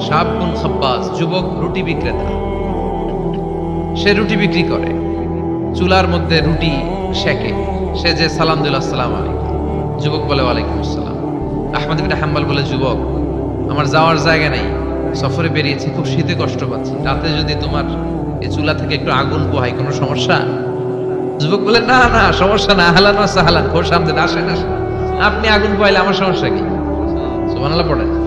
সাবগুন খাব্বাস, যুবক, রুটি বিক্রেতা। সে রুটি বিক্রি করে। চুলার মধ্যে রুটি শেখে সে যে সালাম দিল, আসসালাম আলাইকুম। যুবক বলে, ওয়ালাইকুম আসসালাম। আহমদ ইবনে হাম্বাল বলে, যুবক, আমার যাওয়ার জায়গা নেই। সফরে বেরিয়েছি, খুব শীতে কষ্ট পাচ্ছি। রাতে যদি তোমার এই চুলা থেকে একটু আগুন পোহাই কোনো সমস্যা? যুবক বলে, না না, সমস্যা না। হালান সাহালান খোর সামনে আসেন আসেন। আপনি আগুন পোহাইলে আমার সমস্যা কি? সুবহানাল্লাহ পড়েন।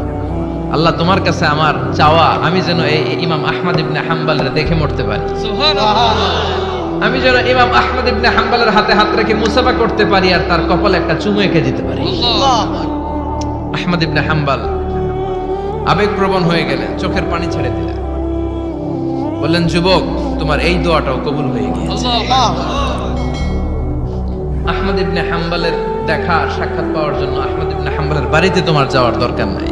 আল্লাহ তোমার কাছে আমার চাওয়া আমি যেন এই ইমাম আহমদ ইবনে হাম্বালের দেখে মরতে পারি। আমি যেন ইমাম আহমদ ইবনে হাম্বালের হাতে হাত রেখে মুসাফা করতে পারি আর তার কপালে একটা চুমু এঁকে দিতে পারি। আহমদ ইবনে হাম্বাল আবেগপ্রবণ হয়ে গেলেন চোখের পানি ছেড়ে দিলেন। বললেন যুবক তোমার এই দোয়াটাও কবুল হয়ে গিয়েছে। আহমদ ইবনে হাম্বালের দেখা সাক্ষাৎ পাওয়ার জন্য আহমদ ইবনে হাম্বালের বাড়িতে তোমার যাওয়ার দরকার নাই।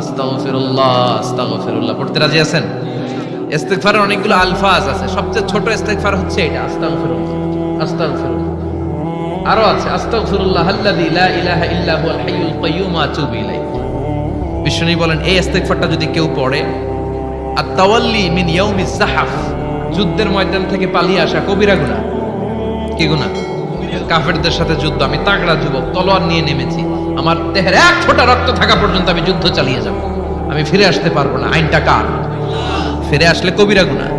আস্তাগফিরুল্লাহ আস্তাগফিরুল্লাহ। পড়তে রাজি আছেন? ইস্তেগফারের অনেকগুলো আলফাজ আছে। সবচেয়ে ছোট ইস্তেগফার হচ্ছে এটা, আস্তাগফিরুল্লাহ আস্তাগফিরুল্লাহ। আরও আছে, আস্তাগফিরুল্লাহ আল্লাযী লা ইলাহা ইল্লা হুয়াল হাইয়ুল কাইয়্যুম আতুবু ইলাইহি। বিশ্বনী বলেন, এই ইস্তেগফারটা যদি কেউ পড়ে আর তাওয়াল্লি মিন ইয়াউমিজ জাহাফ যুদ্ধের ময়দান থেকে পালিয়ে আসা কবিরা গুনাহ। কি গুনাহ? কাফেরদের সাথে যুদ্ধ। আমি তাগড়া যুবক, তলোয়ার নিয়ে নেমেছি। আমার দেহের এক ফোঁটা রক্ত থাকা পর্যন্ত আমি যুদ্ধ চালিয়ে যাব। আমি ফিরে আসতে পারব না। আইনটা কার? ফিরে আসলে কবিরা গুনাহ।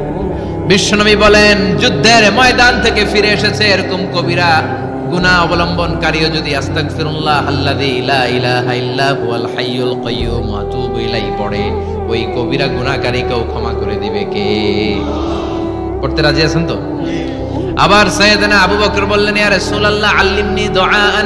বিশ্বনবী বলেন, যুদ্ধের ময়দান থেকে ফিরে এসেছে এরকম কবিরা গুনাহ অবলম্বনকারীও যদি আস্তাগফিরুল্লাহ আল্লাযী লা ইলাহা ইল্লা হুয়াল হাইয়ুল কাইয়্যুম আতুবু ইলাইহি পড়ে, ওই কবিরা গুনাহকারীকেও ক্ষমা করে দিবে কে? পড়তে রাজি আছেন তো? আবার সাইয়েদনা আবু বকর বললেন, ইয়া রাসূলুল্লাহ, আল্লিমনি দুআআন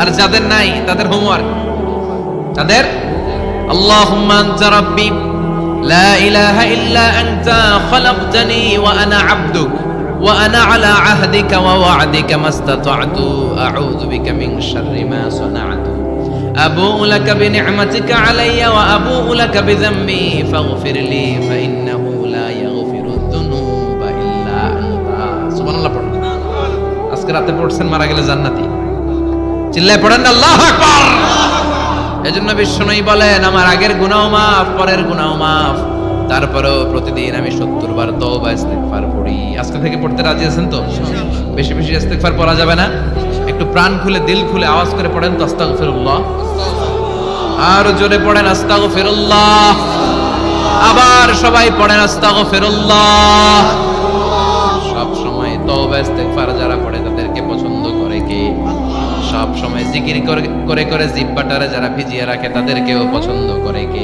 আর যাদের নাই, তাদের হোমওয়ার্ক তাদের আল্লাহুম্মা আনতা রাব্বি। লা ইলাহা ইল্লা আনতা খলাকতানি ওয়া আনা আবদুক। ওয়া আনা আলা আহদিকা ওয়া ওয়া'দিকা মাস্তাতা'তু। আউযু বিকা মিন শাররি মা সানা'তু। আবুউ লাকা বিনি'মাতিকা আলাইয়া ওয়া আবুউ লাকা বিযাম্মি ফাগফির লি ফা ইন্নাহু লা ইয়াগফিরু যুনুবা ইল্লা আনতা। সুবহানাল্লাহ পড়ুন আজকে রাতে পড়ছেন, মারা গেলে জান্নাতি। চিল্লায় পড়েন আল্লাহ আকবার। এজন্য বিশ্বনবী বলেন আমার আগের গুনাহ মাফ পরের গুনাহ মাফ। তারপরেও প্রতিদিন আমি সত্তর বার তওবা ইস্তেগফার পড়ি। আজকে থেকে পড়তে রাজি আছেন তো? বেশি বেশি ইস্তেগফার পড়া যাবে না। একটু প্রাণ খুলে দিল খুলে আওয়াজ করে পড়েন তো আস্তাগফিরুল্লাহ। আর জোরে পড়েন আস্তাগফিরুল্লাহ। আবার সবাই পড়েন আস্তাগফিরুল্লাহ। সব সময় তওবা ইস্তেগফার যারা পড়ে সব সময় জিকির করে করে জিব্বাটারে যারা ভিজিয়ে রাখে তাদেরকেও পছন্দ করে কে?